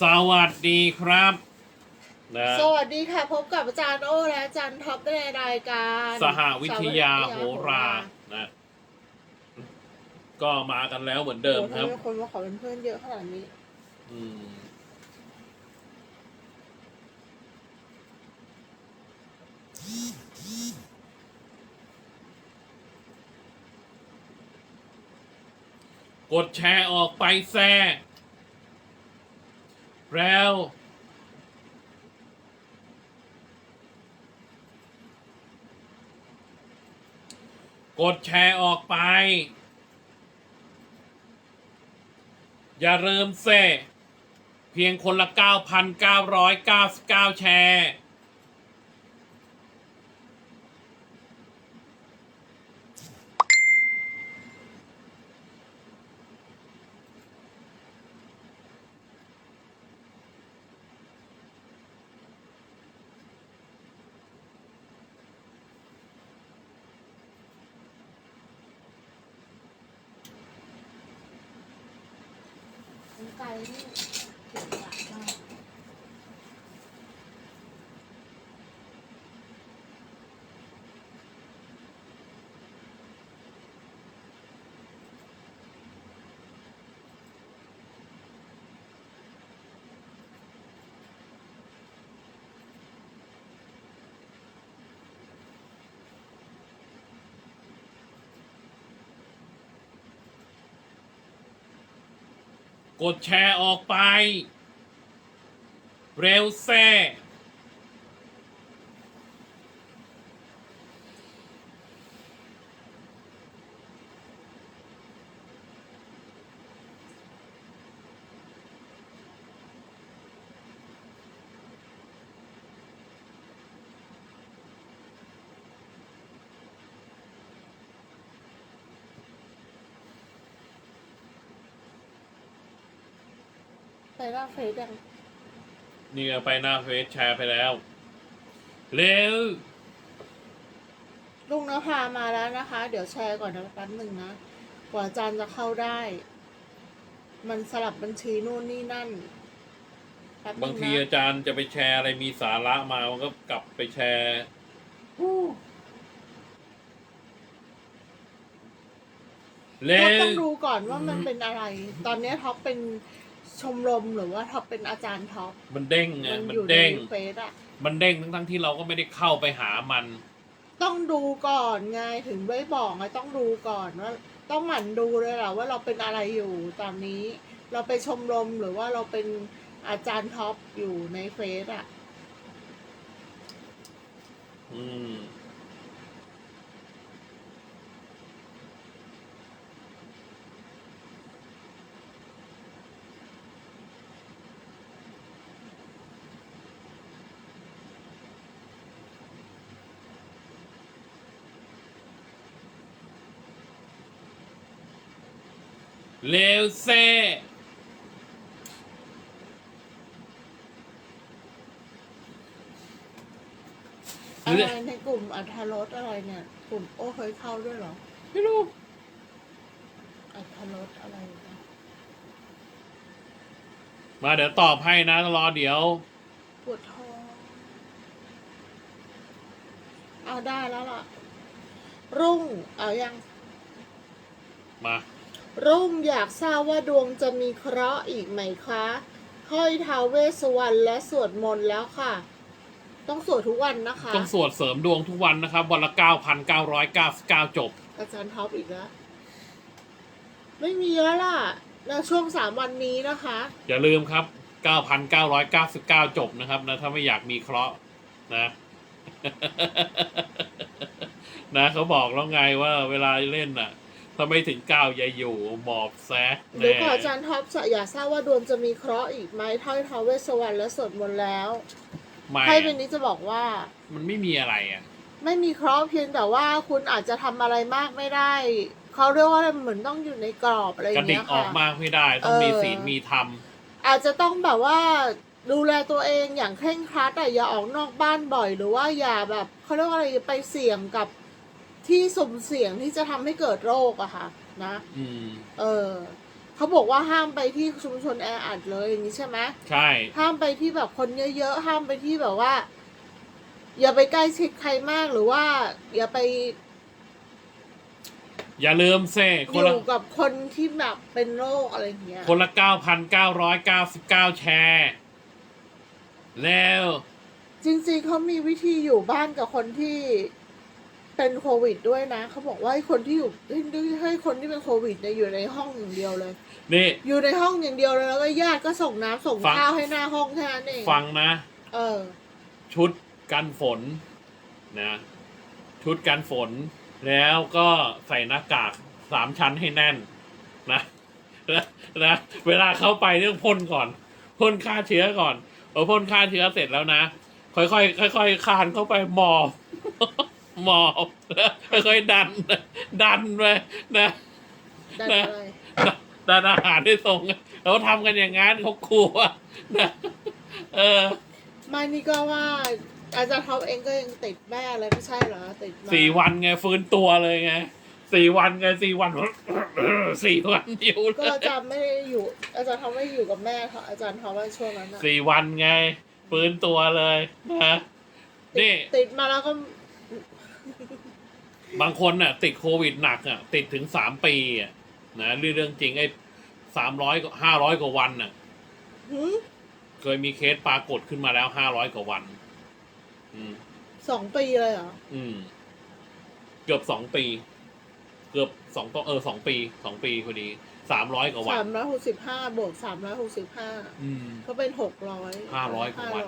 สวัสดีครับนะสวัสดีค่ะ พบกับอาจารย์โอ้และอาจารย์ท็อปในรายการ สหวิทยาโหรานะ ก็มากันแล้วเหมือนเดิมครับโอ้โหทำไคนมาขอเป็นเพื่อนเยอะขนาดนี้ อืมกดแชร์ออกไปแซ่ แล้ว กดแชร์ออกไป อย่าลืมเซ่เพียงคนละ 9,999 แชร์ ไก่นี่เก่งหลายมาก กดแชร์ออกไป เร็วแซ่ ไปหน้าเฟซยังนี่ก็ไปหน้าเฟซแชร์ไปแล้ว เร็ว ลุงนภามาแล้วนะคะ เดี๋ยวแชร์ก่อนนะแป๊บหนึ่งนะ กว่าอาจารย์จะเข้าได้ มันสลับบัญชีนู่นนี่นั่นแป๊หนึ่บางทีนะอาจารย์จะไปแชร์อะไรมีสาระมา มันก็กลับไปแชร์เร็เราวต้องดูก่อนว่ามันเป็นอะไร ตอนนี้ท็อปเป็น ชมรมหรือว่าท็อปเป็นอาจารย์ท็อปมันเด้งไงมันมันอยู่ในเด้ง เฟซอะมันเด้งทั้งทั้งๆที่เราก็ไม่ได้เข้าไปหามัน ต้องดูก่อนไงถึงไม่บอกไงต้องดูก่อนว่าต้องหมั่นดูเลยแหละว่าเราเป็นอะไรอยู่ตอนนี้ เราไปนชมรมหรือว่าเราเป็นอาจารย์ท็อปอยู่ในเฟซอะ อืม เร็วเซ่อะไรในกลุ่มอัธรสอะไรเนี่ย กลุ่มโอ้เคยเข้าด้วยเหรอไม่รู้อัธรสอะไรนะมาเดี๋ยวตอบให้นะรอเดี๋ยว ปวดท้องเอาได้แล้วล่ะ รุ่งเอายัง มา รุ่งอยากทราบว่าดวงจะมีเคราะห์อีกไหมคะห้อยท้าวเวสสวรรณและสวดมนต์แล้วค่ะ ต้องสวดทุกวันนะคะ ต้องสวดเสริมดวงทุกวันนะครับ วันละ9,999จบ อาจารย์ท็อปอีกแล้ว ไม่มีแล้วล่ะในช่วงสามวันนี้นะคะ อย่าลืมครับ9,999จบนะครับนะถ้าไม่อยากมีเคราะห์นะ นะเขาบอกแล้วไงว่าเวลาเล่นน่ะ ถ้าไม่ถึงเก้าอย่าอยู่หมอบแซะเดี๋ยวแน่ก่อนอาจารย์ท็อปจะอยากทราบว่าดวงจะมีเคราะห์อีกไหมท้อยท้าวเวสสวรรณและสวดมนต์แล้วไม่ไพ่เป็นนี้จะบอกว่า มันไม่มีอะไรอะ ไม่มีเคราะห์เพียงแต่ว่าคุณอาจจะทำอะไรมากไม่ได้เขาเรียกว่าเหมือนต้องอยู่ในกรอบอะไรอกระย่างดิเงี้กยออค่ะกมากไม่ได้ ต้องมีเออศีลมีธรรมอาจจะต้องแบบว่าดูแลตัวเองอย่างเคร่งครัดอะอย่าออกนอกบ้านบ่อยหรือว่าอย่าแบบเขาเรียกว่าอะไรไปเสี่ยงกับ ที่สุ่มเสี่ยงที่จะทำให้เกิดโรคอะค่ะ นะ อืม เออเขาบอกว่าห้ามไปที่ชุมชนแออัดเลยอย่างนี้ใช่ไหมใช่ ห้ามไปที่แบบคนเยอะๆห้ามไปที่แบบว่า อย่าไปใกล้ชิดใครมากหรือว่า อย่าไปอย่าลืมเซ่อคนละยู่กับคนที่แบบเป็นโรคอะไรอย่างเงี้ยคนละเก้าพันเก้าร้อยเก้าสิบเก้าแชร์ แล้ว จริงๆเขามีวิธีอยู่บ้านกับคนที่ เป็นโควิดด้วยนะเขาบอกว่าให้คนที่อยู่ให้ให้คนที่เป็นโควิดเนี่ยอยู่ในห้องอย่างเดียวเลย นี่ อยู่ในห้องอย่างเดียวเลยแล้วก็ญาติก็ส่งน้ำส่งฟัง ข้าวให้หน้าห้องแค่นั้นเองฟังนะ เออ ชุดกันฝนนะ ชุดกันฝน แล้วก็ใส่หน้ากากสามชั้นให้แน่นนะนะนะเวลาเข้าไปเรื่องพ่นก่อนพ่นฆ่าเชื้อก่อนพอพ่นฆ่าเชื้อเสร็จแล้วนะ ค่อยๆค่อยๆคลานเข้าไปหมอบ หมอบแล้วค่อยๆดัน ดันไปนะ ได้นะ เลย ดันอาหารได้ส่งเขาทำกันอย่างงั้นเขากลัวนะเออ มานี่ก็ว่า อาจารย์ท็อปเองก็ยังติดแม่เลยไม่ใช่เหรอ ติดมาสี่วันไงฟื้นตัวเลยไงสี่วันไงสี่วัน สี่วันอยู่ก็อาจารย์ไม่ได้อยู่ อาจารย์ท็อปไม่ได้อยู่กับแม่เขาอาจารย์ท็อปว่าช่วงนั้นอะสี่วันไงฟื้นตัวเลยนะติดนี่ ติดมาแล้วก็ บางคนน่ะ ติดโควิดหนักอะ ติดถึงสามปีอะนะเรื่องจริงไอ้สามร้อยห้าร้อยกว่าวันน่ะหืมเคยมีเคสปรากฏขึ้นมาแล้วห้าร้อยกว่าวัน อืมสองปีเลยเหรอ อืม เกือบสองปี เกือบสองต่อเออสองปีสองปีพอดีสามร้อยกว่าวันสามร้อยหกสิบห้าบวกสามร้อยหกสิบห้าอืม ก็เป็นหกร้อย500กว่าวัน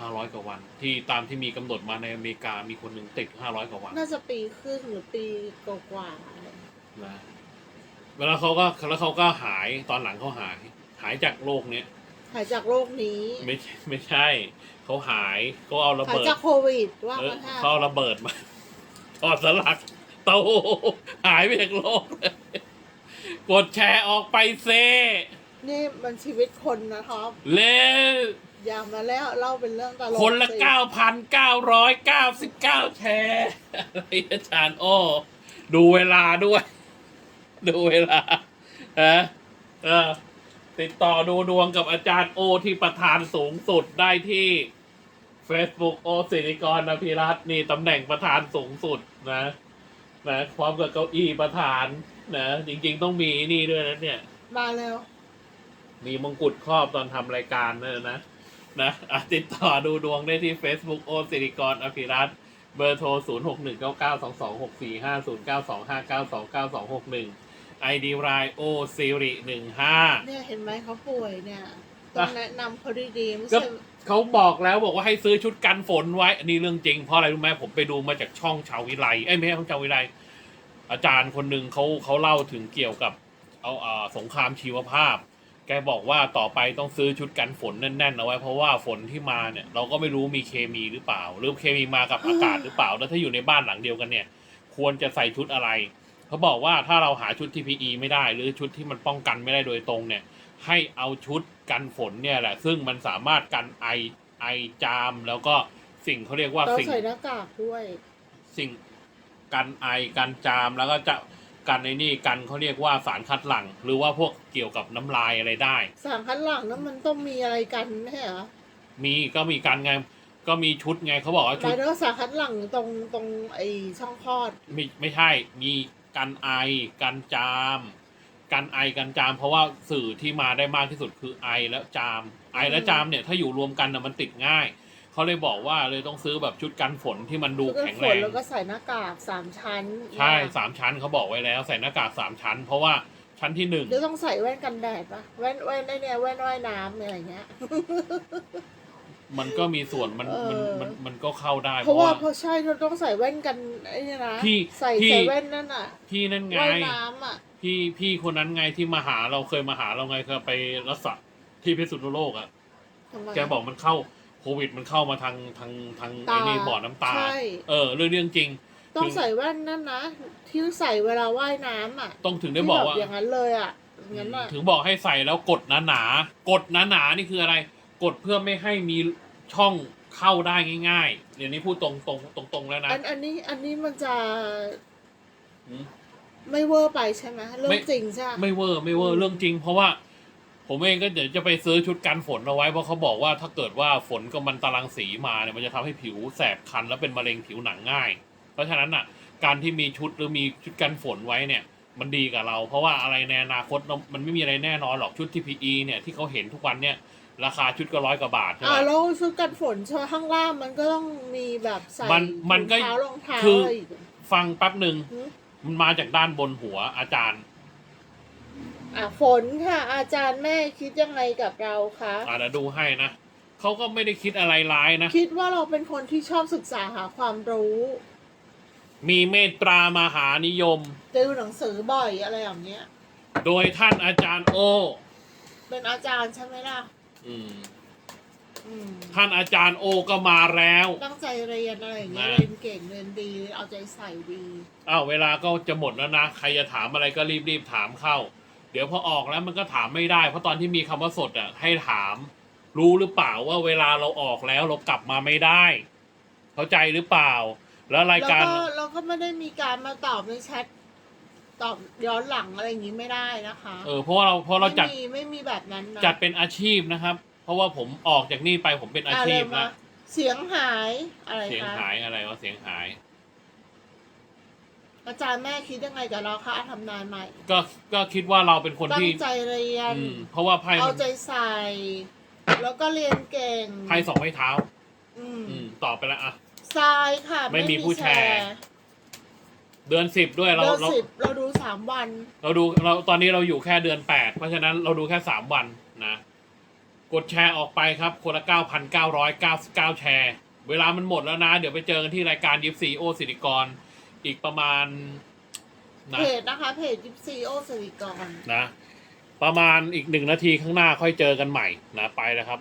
ห้ร้อยห้าร้อยกว่าวัน ที่ตามที่มีกำหนดมาในอเมริกามีคนหนึ่งติดห้าร้อยกว่าวันน่าจะปีครึ่งหรือปีกว่านะเวลาเขาก็แล้วเขาก็หายตอนหลังเขาหาย หายจากโรคเนี้ยๆหายจากโรคนี้ไม่ใช่ไม่ใช่ เขาหายเขาเอาระหายเบิดจากโควิดว่าเออกันเถเขาอะเอาระเบิดมาถอดสลักโตหายไปจากโลกเลยกดแชร์ออกไปเซนี่มันชีวิตคนนะท็อปเล่น อย่ามาแล้วเล่าเป็นเรื่องตลกคนละสิเก้าพันเก้าร้อยเก้าสิบเก้าแชร์อะไรอาจารย์โอ้ดูเวลาด้วย ดูเวลาฮะเออติดต่อดูดวงกับอาจารย์โอที่ประธานสูงสุดได้ที่ Facebook โอสิริกรนภิรัตน์นี่ตำแหน่งประธานสูงสุดนะ นะพร้อมกับเก้าอี้ประธานนะจริงๆต้องมีนี่ด้วยนะเนี่ย มาแล้ว มีมงกุฎครอบตอนทำรายการนะนะ นะอะติดต่อดูดวงได้ที่ Facebook โอสิริกรอภิรัตน์เบอร์โทร 0 6 1 9 9 2 2 6 4 5 0 9 2 5 9 2 9 2 6 1 ID รายโอสิริ15เนี่ยเห็นไหมเขาป่วยเนี่ย ต้องแนะนำเขาดีๆไม่ก็ใช่ เขาบอกแล้วบอกว่าให้ซื้อชุดกันฝนไว้ อันนี้เรื่องจริงเพราะอะไรรู้ไหมผมไปดูมาจากช่องชาววิไลเอ้ยไม่ใช่ช่องชาววิไลอาจารย์คนหนึ่งเขาเขาเล่าถึงเกี่ยวกับเอาอ่าสงครามชีวภาพแกบอกว่าต่อไปต้องซื้อชุดกันฝนแน่นๆเอาไว้เพราะว่าฝนที่มาเนี่ยเราก็ไม่รู้มีเคมีหรือเปล่า หรือเคมีมากับอากาศหรือเปล่า แล้วถ้าอยู่ในบ้านหลังเดียวกันเนี่ย ควรจะใส่ชุดอะไร เขาบอกว่าถ้าเราหาชุด TPE ไม่ได้ หรือชุดที่มันป้องกันไม่ได้โดยตรงเนี่ย ให้เอาชุดกันฝนเนี่ยแหละ ซึ่งมันสามารถกันไอไอจามแล้วก็สิ่งเขาเรียกว่าต้องสิ่งใส่หน้ากากด้วย สิ่งกันไอกันจามแล้วก็จะ กันในนี่กันเขาเรียกว่าสารคัดหลั่งหรือว่าพวกเกี่ยวกับน้ำลายอะไรได้ สารคัดหลังนั้นมันต้องมีอะไรกันไม่ใช่เหรอมีก็มีการไงก็มีชุดไงเขาบอกว่าหชุมาดยถึงว่าสารคัดหลังตรงตรงไอช่องคลอด ไม่ไม่ใช่ มีกันไอ กันจาม กันไอ กันจาม เพราะว่าสื่อที่มาได้มากที่สุดคือไอและจาม ไอและจามเนี่ยถ้าอยู่รวมกันนะมันติดง่าย เขาเลยบอกว่าเลยต้องซื้อแบบชุดกันฝนที่มันดูแล้วก็แข็งฝแรนง แล้วก็ใส่หน้ากากสามชั้นใช่เนี่ยสามชั้นเขาบอกไว้แล้ว ใส่หน้ากากสามชั้น เพราะว่าชั้นที่หนึ่งเดี๋ยวต้องใส่แว่นกันแดดปะแว่นแว่นไอเนี่ยแว่นว่ายน้ำอะไรเงี้ย มันก็มีส่วนมันเออมันมันมันก็เข้าได้ เพเพราะราะว่าว่า เพราะใช่เราต้องใส่แว่นกันไอ้เนี่ยนะพี่ใส่พี่ ใส่แว่นนั่นอะพี่นั่นไงว่ายน้ำอะพี่พี่คนนั้นไงที่มาหาเราเคยมาหาเราไงเคยไปรักษาที่พิษณุโลกอะทำไมแกบอกมันเข้า โควิดมันเข้ามาทางทางทางไอ้นี่บ่อน้ำตา ใช่ เออเรื่องเรื่องจริง ต้องใส่แว่นนั่นนะที่ใส่เวลาว่ายน้ำอะต้องถึงได้บอกว่า ที่แบบอย่างนั้นเลยอะอย่างนั้นอะ ถึงบอกให้ใส่แล้วกดหนาหนาๆกดหนาหนาๆนี่คืออะไร กดเพื่อไม่ให้มีช่องเข้าได้ง่าย ๆ เดี๋ยวนี้พูดตรงตรงตรงตรงๆแล้วนะอันอันนี้อันนี้มันจะอืม ไม่เวอร์ไปใช่ไหมเรื่องจริงใช่ไหม ไม่เวอร์ไม่เวอร์เรื่องจริง เพราะว่า ผมเองก็เดี๋ยวจะไปซื้อชุดกันฝนเอาไว้เพราะเขาบอกว่าถ้าเกิดว่าฝนกับมันตารางสีมาเนี่ยมันจะทำให้ผิวแสบคันแล้วเป็นมะเร็งผิวหนังง่าย เพราะฉะนั้นอะ การที่มีชุดหรือมีชุดกันฝนไว้เนี่ยมันดีกับเรา เพราะว่าอะไรในอนาคตเรามันไม่มีอะไรแน่นอนหรอกชุด TPE เนี่ยที่เขาเห็นทุกวันเนี่ยราคาชุดก็ร้อยกว่าบาทใช่ไหมอ่าแล้วชุดกันฝนใช่ไหมข้างล่างมันก็ต้องมีแบบใส่มันมันก็ถุงเท้ารองเท้าคือออะไรอีกฟังแป๊บหนึ่งหือมันมาจากด้านบนหัวอาจารย์ อะฝนค่ะ อาจารย์แม่คิดยังไงกับเราคะอ่าเดี๋ยวดูให้นะเขาก็ไม่ได้คิดอะไรร้ายนะ คิดว่าเราเป็นคนที่ชอบศึกษาหาความรู้ มีเมตตามหานิยมจะดูหนังสือบ่อยอะไรอย่างเนี้ย โดยท่านอาจารย์โอ เป็นอาจารย์ใช่ไหมล่ะ อืม อืมท่านอาจารย์โอก็มาแล้ว ตั้งใจเรียนอะไรอย่างเงี้ยนะ เรียนเก่งเรียนดี เอาใจใส่ดี อ้าวเวลาก็จะหมดแล้วนะ ใครจะถามอะไรก็รีบๆถามเข้า เดี๋ยวพอออกแล้วมันก็ถามไม่ได้ เพราะตอนที่มีคำว่าสดอะให้ถาม รู้หรือเปล่าว่าเวลาเราออกแล้วเรากลับมาไม่ได้ เข้าใจหรือเปล่า แล้วรายแล้วการก็เราก็ไม่ได้มีการมาตอบในแชทตอบย้อนหลังอะไรอย่างงี้ไม่ได้นะคะเออเพราะว่าเราเพราะเราจัด ไม่มีไม่มีแบบนั้นนะจัดเป็นอาชีพนะครับ เพราะว่าผมออกจากนี่ไปผมเป็นอาชีพะไรนะมาเสียงหายอะไรเสียงคะหายอะไรวะเสียงหาย อาจารย์แม่คิดยังไงกับเราคะทำนายใหม่ก็ก็คิดว่าเราเป็นคนตั้ที่งใจเรียน อืมเพราะว่าไพ่เอามันใจใส่ แล้วก็เรียนเก่งไพ่สองไม้เท้า อืมอืมตอบไปแล้วอะ ทรายค่ะไม่มีผู้แชร์ เดือนสิบด้วยเราเดือนเราสิบเราดูสามวัน เราดูเราตอนนี้เราอยู่แค่เดือนแปดเพราะฉะนั้นเราดูแค่สามวันนะ กดแชร์ออกไปครับ คนละเก้าพันเก้าร้อยเก้าเก้าแชร์ เวลามันหมดแล้วนะ เดี๋ยวไปเจอกันที่รายการยิปซีโอสิริกร อีกประมาณนะเพจนะคะเพจยิปซีโอสิริกร นะ ประมาณอีกหนึ่งนาทีข้างหน้าค่อยเจอกันใหม่นะไปแล้วครับ